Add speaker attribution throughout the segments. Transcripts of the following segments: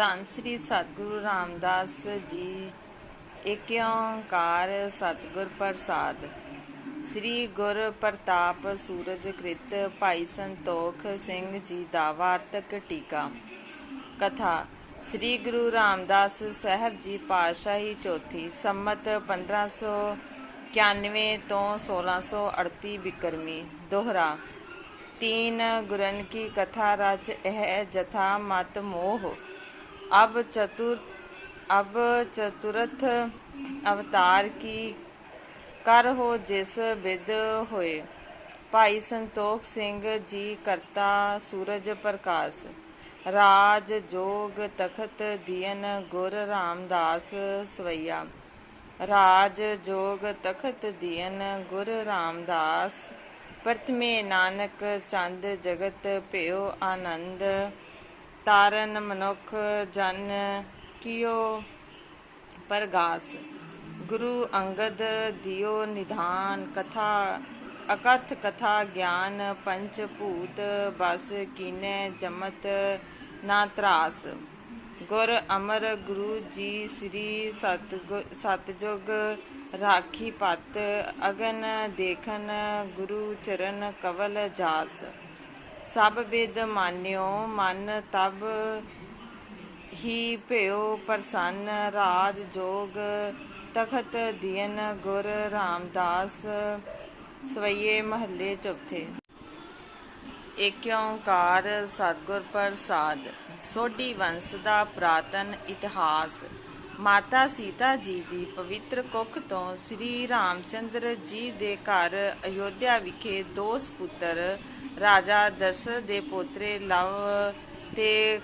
Speaker 1: ਧੰਨ ਸ੍ਰੀ ਸਤਿਗੁਰੂ ਰਾਮਦਾਸ ਜੀ ਏਕ ਓੰਕਾਰ ਸਤਿਗੁਰ ਪ੍ਰਸਾਦ ਸ੍ਰੀ ਗੁਰ ਪ੍ਰਤਾਪ ਸੂਰਜ ਕ੍ਰਿਤ ਭਾਈ ਸੰਤੋਖ ਸਿੰਘ ਜੀ ਦਾ ਵਾਰਤਕ ਟੀਕਾ ਕਥਾ ਸ੍ਰੀ ਗੁਰੂ ਰਾਮਦਾਸ ਸਾਹਿਬ ਜੀ ਪਾਤਸ਼ਾਹੀ ਚੌਥੀ ਸੰਮਤ 1591 ਤੋਂ 1638 ਬਿਕਰਮੀ ਦੋਹਰਾ तीन गुरन की कथा रच यह जथा मत मोह अब चतुर अब चतुरथ अवतार की कर हो जिस विद होए ਭਾਈ ਸੰਤੋਖ ਸਿੰਘ ਜੀ ਕਰਤਾ ਸੂਰਜ ਪ੍ਰਕਾਸ਼ ਰਾਜ ਜੋਗ ਤਖਤ ਦੀਨ ਗੁਰ ਰਾਮਦਾਸ ਸਵਈਆ ਰਾਜ ਜੋਗ ਤਖਤ ਦੀਨ ਗੁਰ ਰਾਮਦਾਸ ਪ੍ਰਥਮੇ ਨਾਨਕ ਚੰਦ ਜਗਤ ਭਇਓ ਆਨੰਦ ਤਾਰਨ ਮਨੁਖ ਜਨ ਕੀਓ ਪਰਗਾਸ। ਗੁਰੂ ਅੰਗਦ ਦਿਓ ਨਿਧਾਨ ਕਥਾ, ਅਕਥ ਕਥਾ ਗਿਆਨ ਪੰਚ ਭੂਤ ਬਸ ਕੀਨੇ ਜਮਤ ਨਾ ਤਰਾਸ। ਗੁਰ ਅਮਰ ਗੁਰੂ ਜੀ ਸ੍ਰੀ ਸਤਿਗੁ- ਸਤਜੁਗ ਰਾਖੀ ਪਤ, ਅਗਨ ਦੇਖਨ ਗੁਰੂ ਚਰਨ ਕਵਲ ਜਾਸ। ਸਭ ਵਿਦ ਮਾਨਿਓ, ਮਨ ਤਬ ਹੀ ਭਇਓ ਪ੍ਰਸੰਨ, ਰਾਜ ਜੋਗ, ਤਖਤ ਦੀਨ ਗੁਰ ਰਾਮਦਾਸ, ਸਵਈਏ ਮਹੱਲੇ ਚੌਥੇ। ਏਕ ਓੰਕਾਰ ਸਤਿਗੁਰ ਪ੍ਰਸਾਦ, ਸੋਢੀ ਵੰਸ਼ ਦਾ ਪ੍ਰਾਤਨ ਇਤਿਹਾਸ। ਮਾਤਾ ਸੀਤਾ ਜੀ ਦੀ ਪਵਿੱਤਰ ਕੁੱਖ ਤੋਂ ਸ੍ਰੀ ਰਾਮਚੰਦਰ ਜੀ ਦੇ ਘਰ ਅਯੋਧਿਆ ਵਿਖੇ ਦੋ ਸਪੁੱਤਰ, ਰਾਜਾ ਦਸ਼ਰਥ ਦੇ ਪੋਤਰੇ ਲਵ ਤੇ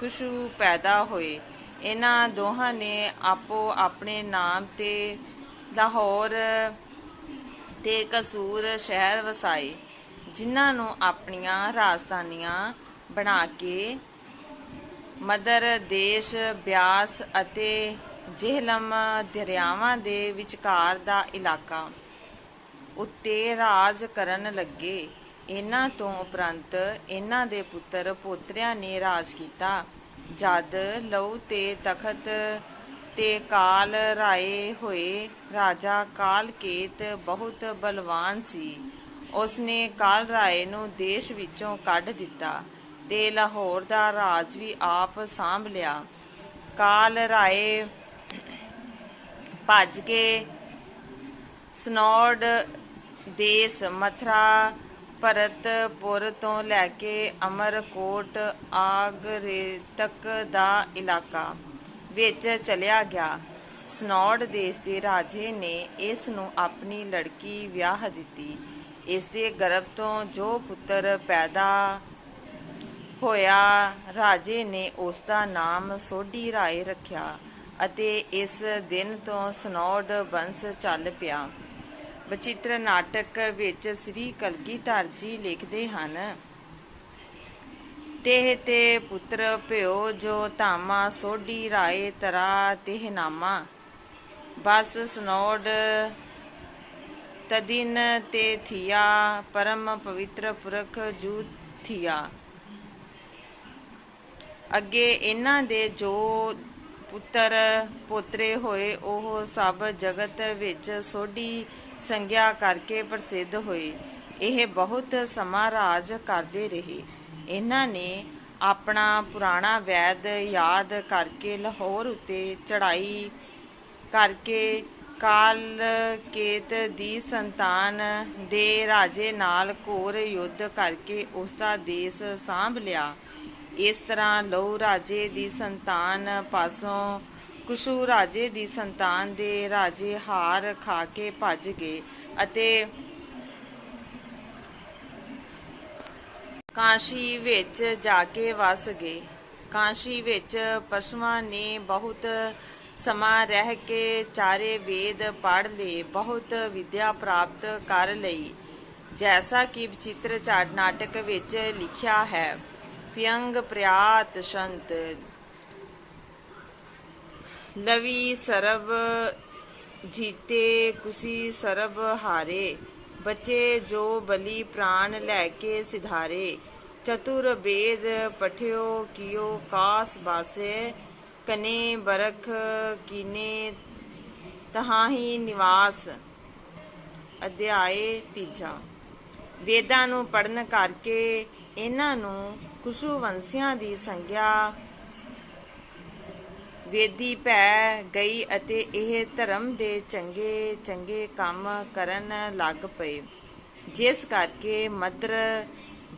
Speaker 1: ਕੁਸ਼ੂ ਪੈਦਾ ਹੋਏ। ਇਹਨਾਂ ਦੋਹਾਂ ਨੇ ਆਪੋ ਆਪਣੇ ਨਾਮ ਤੇ ਲਾਹੌਰ ਤੇ ਕਸੂਰ ਸ਼ਹਿਰ ਵਸਾਏ, ਜਿਨ੍ਹਾਂ ਨੂੰ ਆਪਣੀਆਂ ਰਾਜਧਾਨੀਆਂ ਬਣਾ ਕੇ ਮਦਰ ਦੇਸ਼ ਬਿਆਸ ਅਤੇ ਜੇਹਲਮ ਦਰਿਆਵਾਂ ਦੇ ਵਿਚਕਾਰ ਦਾ ਇਲਾਕਾ ਉੱਤੇ ਰਾਜ ਕਰਨ ਲੱਗੇ। ਇਹਨਾਂ ਤੋਂ ਉਪਰੰਤ ਇਹਨਾਂ ਦੇ ਪੁੱਤਰ ਪੋਤਰਿਆਂ ਨੇ ਰਾਜ ਕੀਤਾ। ਜਦ ਲਹੂ ਤੇ ਤਖਤ ਤੇ ਕਾਲ ਰਾਏ ਹੋਏ, ਰਾਜਾ ਕਾਲਕੇਤ ਬਹੁਤ ਬਲਵਾਨ ਸੀ। ਉਸਨੇ ਕਾਲ ਰਾਏ ਨੂੰ ਦੇਸ਼ ਵਿੱਚੋਂ ਕੱਢ ਦਿੱਤਾ। ਤੇ ਲਾਹੌਰ ਦਾ ਰਾਜ ਵੀ ਆਪ ਸਾਂਭ ਲਿਆ। ਕਾਲ ਰਾਏ ਭੱਜ ਕੇ ਸਨੌਡ ਦੇਸ ਮਥਰਾ ਭਰਤਪੁਰ ਤੋਂ ਲੈ ਕੇ ਅਮਰਕੋਟ ਆਗਰੇ ਤੱਕ ਦਾ ਇਲਾਕਾ ਵਿੱਚ ਚਲਿਆ ਗਿਆ। ਸਨੌੜ ਦੇਸ਼ ਦੇ ਰਾਜੇ ਨੇ ਇਸ ਨੂੰ ਆਪਣੀ ਲੜਕੀ ਵਿਆਹ ਦਿੱਤੀ। ਇਸ ਦੇ ਗਰਭ ਤੋਂ ਜੋ ਪੁੱਤਰ ਪੈਦਾ ਹੋਇਆ, ਰਾਜੇ ਨੇ ਉਸ ਦਾ ਨਾਮ ਸੋਢੀ ਰਾਏ ਰੱਖਿਆ ਅਤੇ ਇਸ ਦਿਨ ਤੋਂ ਸਨੌਡ ਬੰਸ ਚੱਲ ਪਿਆ। ਬਚਿੱਤਰ ਨਾਟਕ ਵਿੱਚ ਸ੍ਰੀ ਕਲਗੀਧਰ ਜੀ ਲਿਖਦੇ ਹਨ, ਤੇਹ ਤੇ ਪੁੱਤਰ ਭਿਓ ਜੋ ਧਾਮਾ ਸੋਢੀ ਰਾਏ ਤਰਾ ਤਿਹ ਨਾਮਾ। ਬਸ ਸਨੋਡ ਤਦਿਨ ਤੇ ਥੀਆ, ਪਰਮ ਪਵਿੱਤਰ ਪੁਰਖ ਜੂ ਥੀਆ। ਅੱਗੇ ਇਹਨਾਂ ਦੇ ਜੋ ਪੁੱਤਰ, ਪੋਤਰੇ ਹੋਏ, ਉਹ ਸਭ ਜਗਤ ਵਿੱਚ ਸੋਢੀ ਸੰਗਿਆ ਕਰਕੇ ਪ੍ਰਸਿੱਧ ਹੋਏ। ਇਹ ਬਹੁਤ ਸਮਾਂ ਰਾਜ ਕਰਦੇ ਰਹੇ। ਇਹਨਾਂ ਨੇ ਆਪਣਾ ਪੁਰਾਣਾ ਵੈਦ ਯਾਦ ਕਰਕੇ ਲਾਹੌਰ ਉੱਤੇ ਚੜਾਈ ਕਰਕੇ ਕਾਲ ਕੇਤ ਦੀ ਸੰਤਾਨ ਦੇ ਰਾਜੇ ਨਾਲ ਘੋਰ ਯੁੱਧ ਕਰਕੇ ਉਸ ਦਾ ਦੇਸ਼ ਸਾਂਭ ਲਿਆ। ਇਸ ਤਰ੍ਹਾਂ ਲਹੂ ਰਾਜੇ ਦੀ ਸੰਤਾਨ ਪਾਸੋਂ, ਕੁਸ਼ੂ ਰਾਜੇ ਦੀ ਸੰਤਾਨ ਦੇ ਰਾਜੇ ਹਾਰ ਖਾ ਕੇ ਭੱਜ ਗਏ ਅਤੇ ਕਾਸ਼ੀ ਵਿੱਚ ਜਾ ਕੇ ਵਸ ਗਏ। ਕਾਸ਼ੀ ਵਿੱਚ ਪਸ਼ੂਆਂ ਨੇ ਬਹੁਤ ਸਮਾਂ ਰਹਿ ਕੇ ਚਾਰੇ ਵੇਦ ਪੜ੍ਹ ਲਏ, ਬਹੁਤ ਵਿਦਿਆ ਪ੍ਰਾਪਤ ਕਰ ਲਈ। ਜੈਸਾ ਕਿ ਵਿਚਿੱਤਰ ਚਾੜ ਨਾਟਕ ਵਿੱਚ ਲਿਖਿਆ ਹੈ ਪਿਯੰਗ ਪ੍ਰਿਆਤ ਸ਼ੰਤ ਲਵੀ ਸਰਬ ਜੀਤੇ ਕੁਸੀ ਸਰਬ ਹਾਰੇ, ਬੱਚੇ ਜੋ ਬਲੀ ਪ੍ਰਾਣ ਲੈ ਕੇ ਸਿਧਾਰੇ, ਚਤੁਰ ਵੇਦ ਪਠਿਓ ਕੀਓ ਕਾਸ ਬਾਸੇ, ਕਨੇ ਬਰਖ ਕੀਨੇ ਤਹਾਹੀ ਨਿਵਾਸ। ਅਧਿਆਏ ਤੀਜਾ। ਵੇਦਾਂ ਨੂੰ ਪੜਨ ਕਰਕੇ ਇਹਨਾਂ ਨੂੰ ਕੁਸ਼ੂ ਦੀ ਸੰਗਿਆ ਵੇਦੀ ਪੈ ਗਈ ਅਤੇ ਇਹ ਧਰਮ ਦੇ ਚੰਗੇ ਚੰਗੇ ਕੰਮ ਕਰਨ ਲੱਗ ਪਏ। ਜਿਸ ਕਰਕੇ ਮਦਰ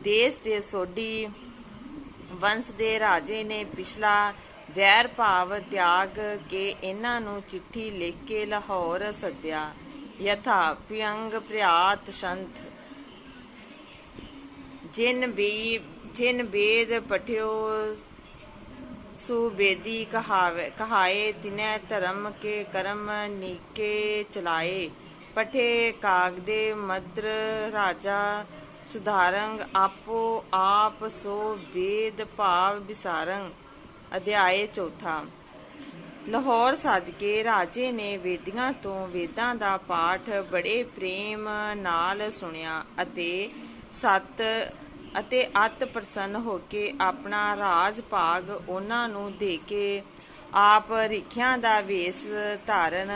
Speaker 1: ਦੇਸ਼ ਦੇ ਸੋਢੀ ਵੰਸ਼ ਦੇ ਰਾਜੇ ਨੇ ਪਿਛਲਾ ਵੈਰ ਭਾਵ ਤਿਆਗ ਕੇ ਇਹਨਾਂ ਨੂੰ ਚਿੱਠੀ ਲਿਖ ਕੇ ਲਾਹੌਰ ਸੱਦਿਆ। ਯਥਾ ਪਿਯੰਗ ਪ੍ਰਿਆਤ ਸੰਤ ਜਿਨ ਵੀ ਜਿਨ ਬੇਦ ਪਠਿਓ ਸੁਬੇਦੀ ਕਹਾਵੇ, ਕਹਾਏ, ਤਿਨੈ ਧਰਮ ਕੇ ਕਰਮ ਨੀਕੇ ਚਲਾਏ। ਪਠੇ ਕਾਗਦੇ ਮਦਰ ਰਾਜਾ ਸੁਧਾਰੰਗ, ਆਪੋ ਆਪ ਸੋ ਬੇਦ ਭਾਵ ਵਿਸਾਰੰਗ। ਅਧਿਆਏ ਚੌਥਾ। ਲਾਹੌਰ ਸਦਕੇ ਰਾਜੇ ਨੇ ਵੇਦੀਆਂ ਤੋਂ ਵੇਦਾਂ ਦਾ ਪਾਠ ਬੜੇ ਪ੍ਰੇਮ ਨਾਲ ਸੁਣਿਆ ਅਤੇ ਸਤ ਅਤੇ ਅਤ ਪ੍ਰਸੰਨ ਹੋ ਕੇ ਆਪਣਾ ਰਾਜ ਭਾਗ ਉਹਨਾਂ ਨੂੰ ਦੇ ਕੇ ਆਪ ਰਿਖਿਆਂ ਦਾ ਵੇਸ ਧਾਰਨ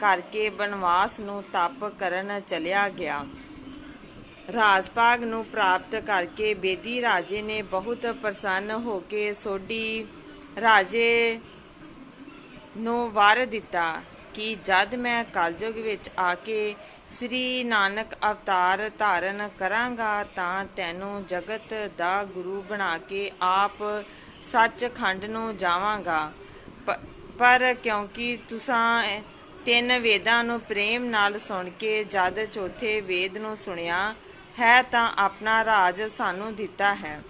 Speaker 1: ਕਰਕੇ ਬਨਵਾਸ ਨੂੰ ਤਪ ਕਰਨ ਚਲਿਆ ਗਿਆ। ਰਾਜ ਭਾਗ ਨੂੰ ਪ੍ਰਾਪਤ ਕਰਕੇ ਬੇਦੀ ਰਾਜੇ ਨੇ ਬਹੁਤ ਪ੍ਰਸੰਨ ਹੋ ਕੇ ਸੋਢੀ ਰਾਜੇ ਨੂੰ ਵਾਰ ਦਿੱਤਾ ਕਿ ਜਦ ਮੈਂ ਕਲਯੁਗ ਵਿੱਚ ਆ ਕੇ ਸ੍ਰੀ ਨਾਨਕ ਅਵਤਾਰ ਧਾਰਨ ਕਰਾਂਗਾ ਤਾਂ ਤੈਨੂੰ ਜਗਤ ਦਾ ਗੁਰੂ ਬਣਾ ਕੇ ਆਪ ਸੱਚਖੰਡ ਨੂੰ ਜਾਵਾਂਗਾ। ਪ- ਪਰ ਕਿਉਂਕਿ ਤੁਸਾਂ ਤਿੰਨ ਵੇਦਾਂ ਨੂੰ ਪ੍ਰੇਮ ਨਾਲ ਸੁਣ ਕੇ ਜਦ ਚੌਥੇ ਵੇਦ ਨੂੰ ਸੁਣਿਆ, ਹੈ ਤਾਂ ਆਪਣਾ ਰਾਜ ਸਾਨੂੰ ਦਿੱਤਾ ਹੈ।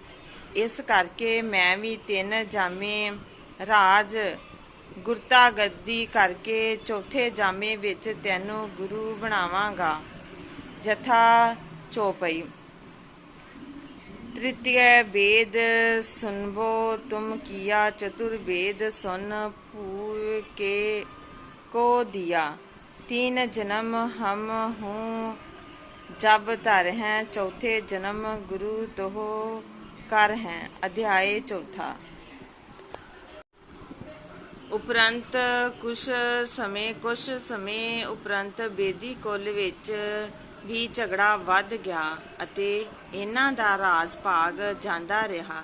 Speaker 1: ਇਸ ਕਰਕੇ ਮੈਂ ਵੀ ਤਿੰਨ ਜਾਮੇ ਰਾਜ ਗੁਰਤਾ ਗੱਦੀ ਕਰਕੇ ਚੌਥੇ ਜਾਮੇ ਵਿੱਚ ਤੈਨੂੰ ਗੁਰੂ ਬਣਾਵਾਂਗਾ। ਜਥਾ ਚੋਪਈ। ਤ੍ਰਿਤੀਯ ਵੇਦ ਸੁਨਵੋ, ਤੁਮ ਕੀਆ ਚਤੁਰ ਵੇਦ ਸੁਨ ਭੂ ਕੇ ਕੋ दिया तीन ਜਨਮ ਹਮ ਹੂੰ, ਜਬ ਧਰ ਹੈ ਚੌਥੇ ਜਨਮ ਗੁਰੂ ਤੋਹ ਕਰ ਹੈ। ਅਧਿਆਏ ਚੌਥਾ। ਉਪਰੰਤ ਕੁਝ ਸਮੇਂ ਕੁਝ ਸਮੇਂ ਉਪਰੰਤ ਬੇਦੀ ਕੁੱਲ ਵਿੱਚ ਵੀ ਝਗੜਾ ਵੱਧ ਗਿਆ ਅਤੇ ਇਹਨਾਂ ਦਾ ਰਾਜ ਭਾਗ ਜਾਂਦਾ ਰਿਹਾ।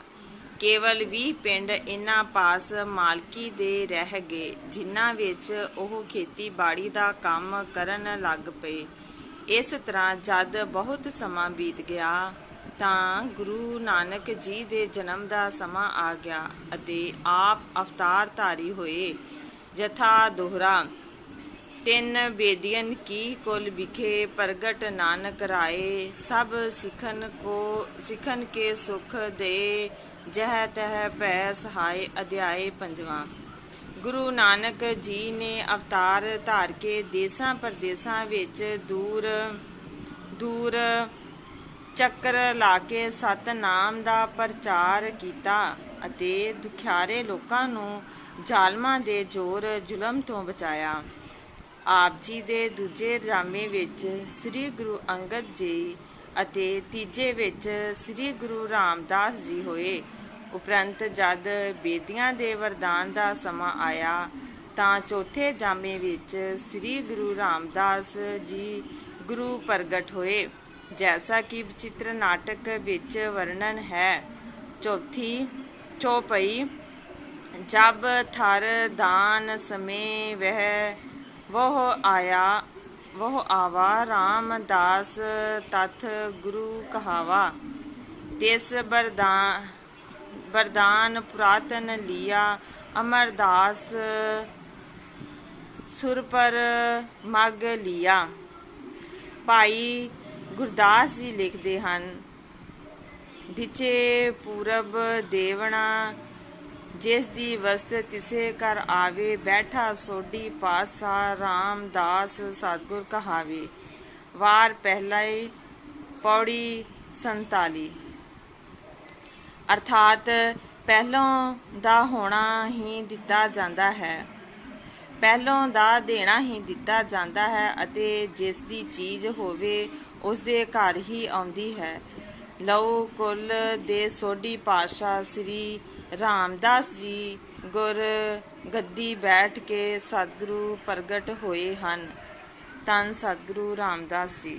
Speaker 1: ਕੇਵਲ 20 ਪਿੰਡ ਇਹਨਾਂ ਪਾਸ ਮਾਲਕੀ ਦੇ ਰਹਿ ਗਏ, ਜਿਨ੍ਹਾਂ ਵਿੱਚ ਉਹ ਖੇਤੀਬਾੜੀ ਦਾ ਕੰਮ ਕਰਨ ਲੱਗ ਪਏ। ਇਸ ਤਰ੍ਹਾਂ ਜਦ ਬਹੁਤ ਸਮਾਂ ਬੀਤ ਗਿਆ ਤਾਂ ਗੁਰੂ ਨਾਨਕ ਜੀ ਦੇ ਜਨਮ ਦਾ ਸਮਾਂ ਆ ਗਿਆ ਅਤੇ ਆਪ ਅਵਤਾਰ ਧਾਰੀ ਹੋਏ। ਜਥਾ ਦੋਹਰਾ। ਤਿੰਨ ਬੇਦੀਆਂ ਕੀ ਕੁਲ ਵਿਖੇ ਪ੍ਰਗਟ ਨਾਨਕ ਰਾਏ। ਸਭ ਸਿਖਨ ਕੋ, ਸਿਖਨ ਕੇ ਸੁਖ ਦੇ, ਜਹ ਤਹ ਭੈ ਸਹਾਇ ਅਧਿਆਏ ਪੰਜਵਾਂ। ਗੁਰੂ ਨਾਨਕ ਜੀ ਨੇ ਅਵਤਾਰ ਧਾਰ ਕੇ ਦੇਸਾਂ ਪਰਦੇਸਾਂ ਵਿੱਚ ਦੂਰ ਦੂਰ ਚੱਕਰ ਲਾ ਕੇ ਸਤਨਾਮ ਦਾ ਪ੍ਰਚਾਰ ਕੀਤਾ ਅਤੇ ਦੁਖਿਆਰੇ ਲੋਕਾਂ ਨੂੰ ਜ਼ਾਲਮਾਂ ਦੇ ਜ਼ੋਰ ਜ਼ੁਲਮ ਤੋਂ ਬਚਾਇਆ। ਆਪ ਜੀ ਦੇ ਦੂਜੇ ਰਾਮੇ ਵਿੱਚ ਸ੍ਰੀ ਗੁਰੂ ਅੰਗਦ ਜੀ ਅਤੇ ਤੀਜੇ ਵਿੱਚ ਸ੍ਰੀ ਗੁਰੂ ਰਾਮਦਾਸ ਜੀ ਹੋਏ। ਉਪਰੰਤ ਜਦ ਬੇਦੀਆਂ ਦੇ ਵਰਦਾਨ ਦਾ ਸਮਾਂ ਆਇਆ, ਤਾਂ ਚੌਥੇ ਜਾਮੇ ਵਿੱਚ ਸ੍ਰੀ ਗੁਰੂ ਰਾਮਦਾਸ ਜੀ ਗੁਰੂ ਪ੍ਰਗਟ ਹੋਏ। ਜੈਸਾ ਕਿ ਵਿਚਿਤ੍ਰ ਨਾਟਕ ਵਿੱਚ ਵਰਣਨ ਹੈ ਚੌਥੀ ਚੌਪਈ ਜਬ ਥਰ ਦਾਨ ਸਮੇ ਵਹਿ ਵਹ ਆਇਆ ਵਹ ਆਵਾ ਰਾਮਦਾਸ ਤਥ ਗੁਰੂ ਕਹਾਵਾ ਤਿਸ ਬਰਦਾਨ ਬਰਦਾਨ ਪੁਰਾਤਨ ਲਿਆ ਅਮਰਦਾਸ ਸੁਰ ਪਰ ਮਗ ਲਿਆ ਭਾਈ ਗੁਰਦਾਸ ਜੀ ਲਿਖਦੇ ਹਨ ਦਿਚੇ ਪੂਰਬ ਦੇਵਣਾ, ਜਿਸ ਦੀ ਵਸਤ ਤਿਸੇ ਕਰ ਆਵੇ, ਬੈਠਾ ਸੋਢੀ ਪਾਸਾ ਰਾਮਦਾਸ ਸਤਗੁਰ ਕਹਾਵੇ, ਵਾਰ ਪਹਿਲਾ ਪੌੜੀ 47 ਅਰਥਾਤ ਪਹਿਲੋਂ ਦਾ ਹੋਣਾ ਹੀ ਦਿੱਤਾ ਜਾਂਦਾ ਹੈ। ਪਹਿਲੋਂ ਦਾ ਦੇਣਾ ਹੀ ਦਿੱਤਾ ਜਾਂਦਾ ਹੈ ਅਤੇ ਜਿਸ ਦੀ ਚੀਜ਼ ਹੋਵੇ ਉਸ ਦੇ ਘਰ ਹੀ ਆਉਂਦੀ ਹੈ। ਲਓ ਕੁੱਲ ਦੇ ਸੋਢੀ ਪਾਤਸ਼ਾਹ ਸ੍ਰੀ ਰਾਮਦਾਸ ਜੀ ਗੁਰ ਗੱਦੀ ਬੈਠ ਕੇ ਸਤਿਗੁਰੂ ਪ੍ਰਗਟ ਹੋਏ ਹਨ। ਤਨ ਸਤਿਗੁਰੂ ਰਾਮਦਾਸ ਜੀ।